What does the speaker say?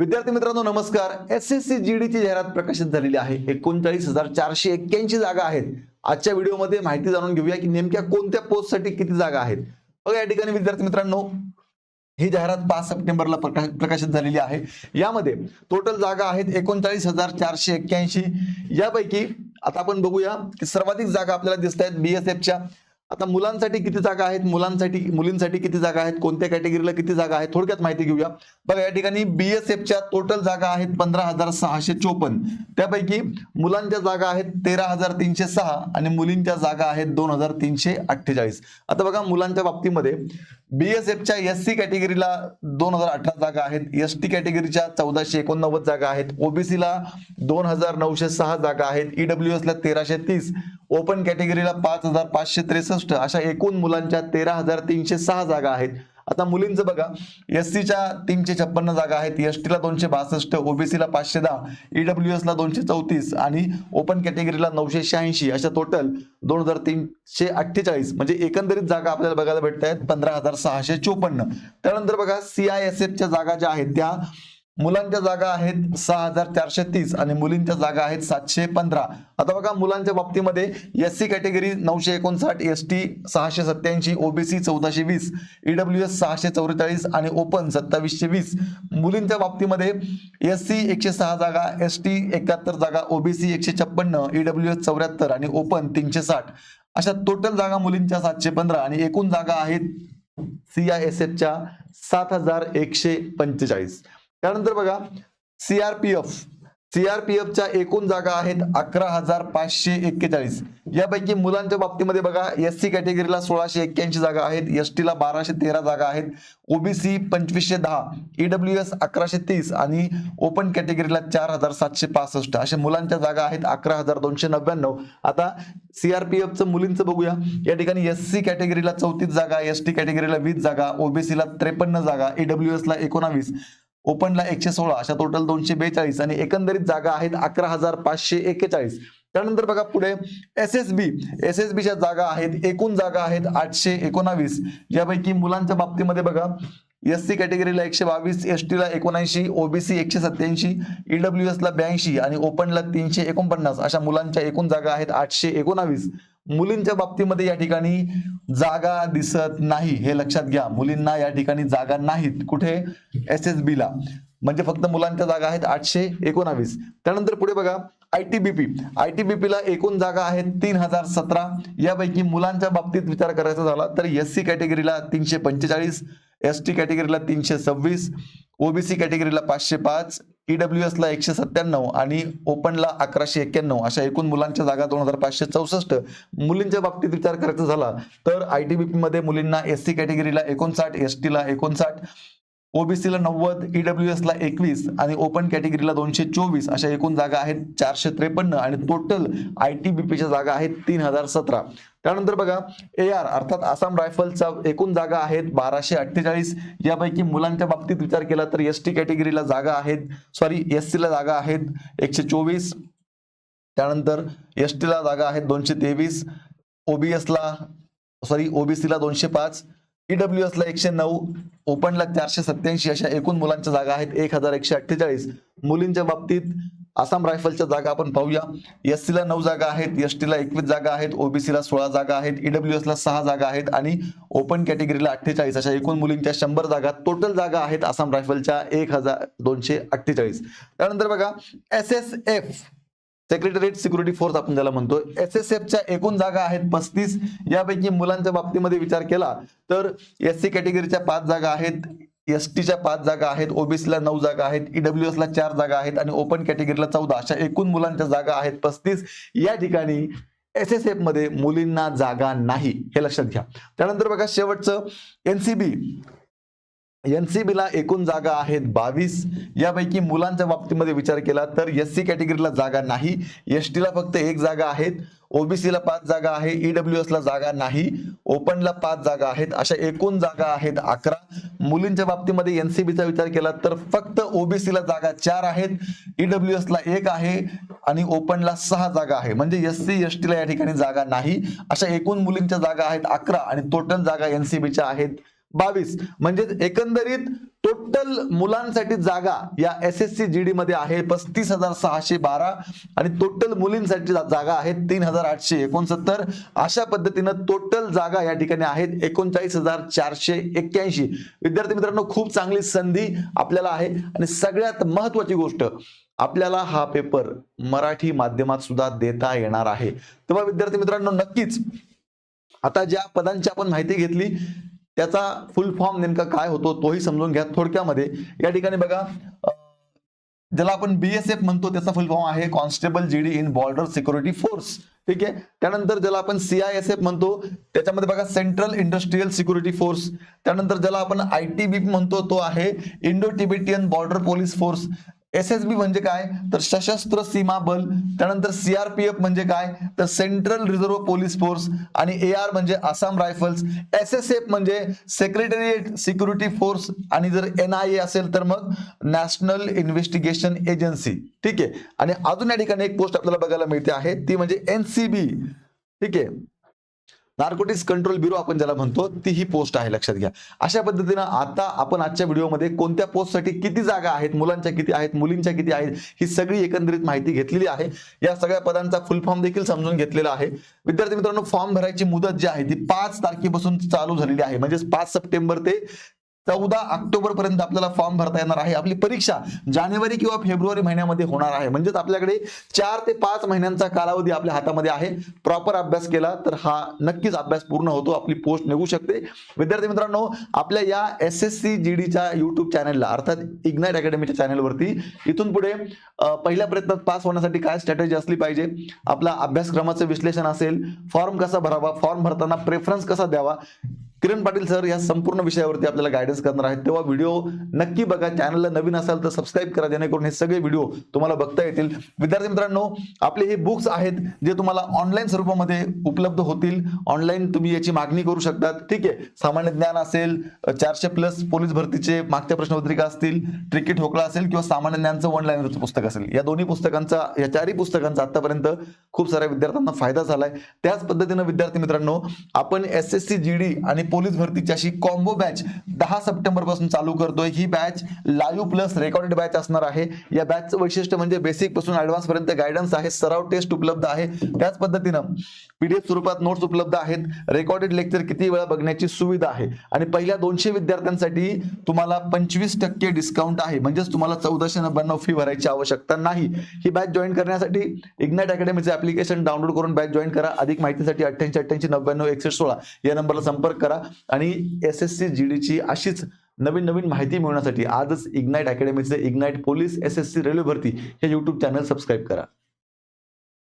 विद्यार्थी मित्रांनो नमस्कार. एस एस सी जी ची जाहिरात प्रकाशित झालेली आहे. एकोणचाळीस हजार चारशे एक्क्याऐंशी जागा आहेत. आजच्या व्हिडिओमध्ये माहिती जाणून घेऊया की नेमक्या कोणत्या पोस्टसाठी किती जागा आहेत. बघा या ठिकाणी विद्यार्थी मित्रांनो ही जाहिरात पाच सप्टेंबरला प्रकाशित झालेली आहे. यामध्ये टोटल जागा आहेत एकोणचाळीस हजार चारशे एक्क्याऐंशी. यापैकी आता आपण बघूया की सर्वाधिक जागा आपल्याला दिसत आहेत बीएसएफच्या आता मुलांसाठी किती जागा आहेत? मुलांसाठी मुलींसाठी किती जागा आहेत? कोणत्या कॅटेगरीला किती जागा आहेत? थोडक्यात माहिती घेऊया. बघा या ठिकाणी बीएसएफच्या टोटल जागा आहेत पंधरा हजार सहाशे चोपन्न. त्यापैकी मुलांच्या जागा आहेत तेरा हजार तीनशे सहा आणि मुलींच्या जागा आहेत दोन हजार तीनशे अठ्ठेचाळीस. आता बघा मुलांच्या बाबतीमध्ये बीएसएफच्या एस सी कॅटेगरीला दोन हजार अठरा जागा आहेत. एस टी कॅटेगरीच्या चौदाशे एकोणनव्वद जागा आहेत. ओबीसीला दोन हजार नऊशे सहा जागा आहेत. ईडब्ल्यू एसला तेराशे तीस. ओपन कॅटेगरीला पाच हजार पाचशे त्रेसष्ट अशा एकूण मुलांच्या तेरा हजार तीनशे सहा जागा आहेत. आता मुलींचं बघा एस सीच्या तीनशे छप्पन्न जागा आहेत एस टीला दोनशे बासष्ट ओबीसीला पाचशे दहा ईडब्ल्यू एसला दोनशे चौतीस आणि ओपन कॅटेगरीला नऊशे शहाऐंशी अशा टोटल दोन हजार तीनशे अठ्ठेचाळीस म्हणजे एकंदरीत जागा आपल्याला बघायला भेटत आहेत पंधरा हजार सहाशे चोपन्न. त्यानंतर बघा सीआयएसएफच्या जागा ज्या आहेत त्या मुलांच्या जागा आहेत सहा हजार चारशे तीस आणि मुलींच्या जागा आहेत सातशे पंधरा. आता बघा मुलांच्या बाबतीमध्ये एस सी कॅटेगरी नऊशे एकोणसाठ एस टी सहाशे सत्याऐंशी ओबीसी चौदाशे वीस ईडब्ल्यू एस सहाशे चौवेचाळीस आणि ओपन सत्तावीसशे वीस. मुलींच्या बाबतीमध्ये एस सी एकशे सहा जागा एस टी एकाहत्तर जागा ओबीसी एकशे छप्पन्न ईडब्ल्यू एस चौऱ्याहत्तर आणि ओपन तीनशे साठ. अशा टोटल जागा मुलींच्या सातशे पंधरा आणि एकूण जागा आहेत सी आय एस एफच्या सात हजार एकशे पंचेचाळीस. त्यानंतर बघा सीआरपीएफ सीआरपीएफच्या एकूण जागा आहेत अकरा हजार पाचशे एक्केचाळीस. यापैकी मुलांच्या बाबतीमध्ये बघा एस सी कॅटेगरीला सोळाशे एक्क्याऐंशी जागा आहेत एस टीला बाराशे तेरा जागा आहेत ओबीसी पंचवीसशे दहा ईडब्ल्यू एस अकराशे तीस आणि ओपन कॅटेगरीला चार हजार सातशे पासष्ट. अशा मुलांच्या जागा आहेत अकरा हजार दोनशे नव्याण्णव. आता सीआरपीएफचं मुलींचं बघूया. या ठिकाणी एस सी कॅटेगरीला चौतीस जागा एस टी कॅटेगरीला वीस जागा ओबीसीला त्रेपन्न जागा ईडब्ल्यू एसला एकोणावीस. ओपनला एकशे सोळा अशा टोटल दोनशे बेचाळीस आणि एकंदरीत जागा आहेत अकरा हजार पाचशे एक्केचाळीस. त्यानंतर बघा पुढे S S B. S S बीच्या जागा आहेत एकूण जागा आहेत आठशे एकोणावीस. यापैकी मुलांच्या बाबतीमध्ये बघा एस सी कॅटेगरीला एकशे बावीस एस टीला एकोणऐंशी ओबीसी एकशे सत्याऐंशी ईडब्ल्यू एसला ब्याऐंशी आणि ओपनला तीनशे एकोणपन्नास. अशा मुलांच्या एकूण जागा आहेत आठशे एकोणावीस. मुलींच्या बाबतीमध्ये या ठिकाणी जागा दिसत नाही हे लक्षात घ्या. मुलींना या ठिकाणी जागा नाहीत. कुठे? एस एस बी ला. म्हणजे फक्त मुलांच्या जागा आहेत आठशे एकोणावीस. त्यानंतर पुढे बघा I T B P I T B पीला एकूण जागा आहेत तीन हजार सतरा. यापैकी मुलांच्या बाबतीत विचार करायचा झाला तर एस सी कॅटेगरीला तीनशे पंचेचाळीस एस टी कॅटेगरीला तीनशे सव्वीस ओबीसी कॅटेगरीला पाचशे पाच ईडब्ल्यू एस ला एकशे सत्त्याण्णव आणि ओपनला अकराशे एक्क्याण्णव अशा एकूण मुलांच्या जागा दोन हजार पाचशे चौसष्ट मुलींच्या बाबतीत विचार करायचा झाला तर आय टी बी पीमध्ये मुलींना एस सी कॅटेगरीला एकोणसाठ एस टीला एकोणसाठ ओबीसीला नव्वद ईडब्ल्यू एसला एकवीस आणि ओपन कॅटेगरीला दोनशे चोवीस अशा एकूण जागा आहेत चारशे त्रेपन्न आणि टोटल आय टी बी पीच्या जागा आहेत तीन हजार सतरा. त्यानंतर बघा ए आर अर्थात आसाम रायफलचा एकूण जागा आहेत बाराशे अठ्ठेचाळीस. यापैकी मुलांच्या बाबतीत विचार केला तर एस टी कॅटेगरीला जागा आहेत सॉरी एस सीला जागा आहेत एकशे चोवीस. त्यानंतर एस टीला जागा आहेत दोनशे तेवीस. ओबीएसला सॉरी ओबीसीला दोनशे पाच. ईडब्ल्यू एस ला एकशे नऊ ओपनला चारशे सत्याऐंशी अशा एकूण मुलांच्या जागा आहेत. एक हजार एकशे अठ्ठेचाळीस. मुलींच्या बाबतीत आसाम रायफलच्या जागा आपण पाहूया. एस ला नऊ जागा आहेत एस ला एकवीस जागा आहेत ओबीसीला सोळा जागा आहेत ईडब्ल्यू एस ला सहा जागा आहेत आणि ओपन कॅटेगरीला अठ्ठेचाळीस अशा एकूण मुलींच्या शंभर जागा टोटल जागा आहेत आसाम रायफलच्या एक हजार दोनशे अठ्ठेचाळीस. त्यानंतर बघा S S F secretariat security force आपण ज्याला म्हणतो एस एस एफच्या एकूण जागा आहेत पस्तीस. यापैकी मुलांच्या बाबतीमध्ये विचार केला तर एस सी कॅटेगरीच्या पाच जागा आहेत. एस टीच्या पाच जागा आहेत. ओबीसीला नऊ जागा आहेत. ईडब्ल्यू ला चार जागा आहेत. आणि ओपन कॅटेगरीला चौदा. अशा एकूण मुलांच्या जागा आहेत पस्तीस. या ठिकाणी एस एस एफमध्ये मुलींना जागा नाही हे लक्षात घ्या. त्यानंतर बघा शेवटचं. एनसीबी एन सी बीला एकूण जागा आहेत बावीस. यापैकी मुलांच्या बाबतीमध्ये विचार केला तर एस सी कॅटेगरीला जागा नाही. एस टीला फक्त एक जागा आहेत. ओबीसीला पाच जागा आहे. ईडब्ल्यू एसला जागा नाही. ओपनला पाच जागा आहेत. अशा एकूण जागा आहेत अकरा. मुलींच्या बाबतीमध्ये एनसीबीचा विचार केला तर फक्त ओबीसीला जागा चार आहेत. ईडब्ल्यू एसला एक आहे आणि ओपनला सहा जागा आहे. म्हणजे एस सी एस टीला या ठिकाणी जागा नाही. अशा एकूण मुलींच्या जागा आहेत अकरा आणि टोटल जागा एनसीबीच्या आहेत बावीस. म्हणजे एकंदरीत टोटल मुलांसाठी जागा या S S C G D मध्ये आहे पस्तीस हजार सहाशे बारा आणि टोटल मुलींसाठी जागा आहेत तीन हजार आठशे एकोणसत्तर. अशा पद्धतीनं टोटल जागा या ठिकाणी आहेत एकोणचाळीस हजार चारशे एक्क्याऐंशी. विद्यार्थी मित्रांनो खूप चांगली संधी आपल्याला आहे. आणि सगळ्यात महत्वाची गोष्ट आपल्याला हा पेपर मराठी माध्यमात सुद्धा देता येणार आहे. तेव्हा विद्यार्थी मित्रांनो नक्कीच. आता ज्या पदांची आपण माहिती घेतली त्याचा फुल फॉर्म नेमका काय होतो तोही समजून घ्या थोडक्यामध्ये. या ठिकाणी बघा ज्याला आपण बीएसएफ म्हणतो त्याचा फुल फॉर्म आहे constable GD in border security force ठीक आहे? त्यानंतर ज्याला आपण सीआयएसएफ म्हणतो त्याच्यामध्ये बघा सेंट्रल इंडस्ट्रीयल सिक्युरिटी फोर्स त्यानंतर ज्याला आपण आय टी बी म्हणतो तो आहे Indo Tibetan border police force S S B म्हणजे काय? तर सशस्त्र सीमा बल त्यानंतर सीआरपीएफ म्हणजे काय? तर सेंट्रल रिझर्व्ह पोलीस फोर्स आणि ए आर म्हणजे Assam rifles S S F म्हणजे सेक्रेटरिएट सिक्युरिटी फोर्स आणि जर एन आय ए असेल तर मग नॅशनल इन्व्हेस्टिगेशन एजन्सी ठीक आहे? आणि अजून या ठिकाणी एक पोस्ट आपल्याला बघायला मिळते आहे ती म्हणजे एनसीबी ठीक आहे? नार्कोटिक्स कंट्रोल ब्युरो आपण ज्याला म्हणतो ती ही पोस्ट आहे लक्षात घ्या. अशा पद्धतीनं आता आपण आजच्या व्हिडिओमध्ये कोणत्या पोस्टसाठी किती जागा आहेत मुलांच्या किती आहेत मुलींच्या किती आहेत ही सगळी एकंदरीत माहिती घेतलेली आहे. या सगळ्या पदांचा फुल फॉर्म देखील समजून घेतलेला आहे. विद्यार्थी मित्रांनो फॉर्म भरायची मुदत जी आहे ती पाच तारखेपासून चालू झालेली आहे. म्हणजेच पाच सप्टेंबर ते चौदा ऑक्टोबर पर्यंत आपल्याला फॉर्म भरता येणार आहे. आपली परीक्षा जानेवारी किंवा फेब्रुवारी महिन्यामध्ये होणार आहे. म्हणजेच आपल्याकडे चार ते पाच महिन्यांचा कालावधी आपल्या हातामध्ये आहे. प्रॉपर अभ्यास केला तर हा नक्कीच अभ्यास पूर्ण होतो. आपली पोस्ट निघू शकते. विद्यार्थी मित्रांनो आपल्या या एस एस सी जी डीच्या युट्यूब चॅनलला अर्थात इग्नाइट अकॅडमीच्या चॅनलवरती इथून पुढे पहिल्या प्रयत्नात पास होण्यासाठी काय स्ट्रॅटेजी असली पाहिजे आपला अभ्यासक्रमाचं विश्लेषण असेल फॉर्म कसा भरावा फॉर्म भरताना प्रेफरन्स कसा द्यावा किरण पाटील सर या संपूर्ण विषयावरती आपल्याला गायडन्स करणार आहेत. तेव्हा व्हिडिओ नक्की बघा. चॅनलला नवीन असाल तर सबस्क्राईब करा जेणेकरून हे सगळे व्हिडिओ तुम्हाला बघता येतील. विद्यार्थी मित्रांनो आपले हे बुक्स आहेत जे तुम्हाला ऑनलाईन स्वरूपामध्ये उपलब्ध होतील. ऑनलाईन तुम्ही याची मागणी करू शकतात. ठीक आहे. सामान्य ज्ञान असेल चारशे प्लस पोलीस भरतीचे मागच्या प्रश्नपत्रिका असतील ट्रिकी ठोकळा असेल किंवा सामान्य ज्ञानचं वन लाईनचं पुस्तक असेल. या दोन्ही पुस्तकांचा या चारही पुस्तकांचा आतापर्यंत खूप साऱ्या विद्यार्थ्यांना फायदा झालाय. त्याच पद्धतीनं विद्यार्थी मित्रांनो आपण S S C G D आणि पोलीस भरतीची अशी कॉम्बो बॅच दहा सप्टेंबरपासून चालू करतोय. ही batch live plus recorded batch असणार आहे. या बॅचचं वैशिष्ट्य म्हणजे बेसिकपासून ऍडव्हान्स पर्यंत गायडन्स आहे. सराव टेस्ट उपलब्ध आहे. त्याच पद्धतीनं पीडीएफ स्वरूपात नोट्स उपलब्ध आहेत. रेकॉर्डेड लेक्चर किती वेळा बघण्याची सुविधा आहे. आणि पहिल्या दोनशे विद्यार्थ्यांसाठी तुम्हाला पंचवीस टक्के डिस्काउंट आहे. म्हणजेच तुम्हाला चौदाशे नव्याण्णव फी भरायची आवश्यकता नाही. ही बॅच जॉईन करण्यासाठी इग्नाइट अकॅडमीचे ऍप्लिकेशन डाउनलोड करून बॅच जॉईन करा. अधिक माहितीसाठी अठ्ठ्याऐंशी अठ्ठ्याऐंशी नव्याण्णव एकशे सोळा या नंबरला संपर्क करा आणि एस एस सी जी डीची अशीच नवीन नवीन माहिती मिळवण्यासाठी आजच Ignite अकॅडमीचे Ignite police S S C railway भरती हे यूट्यूब चॅनल सबस्क्राईब करा.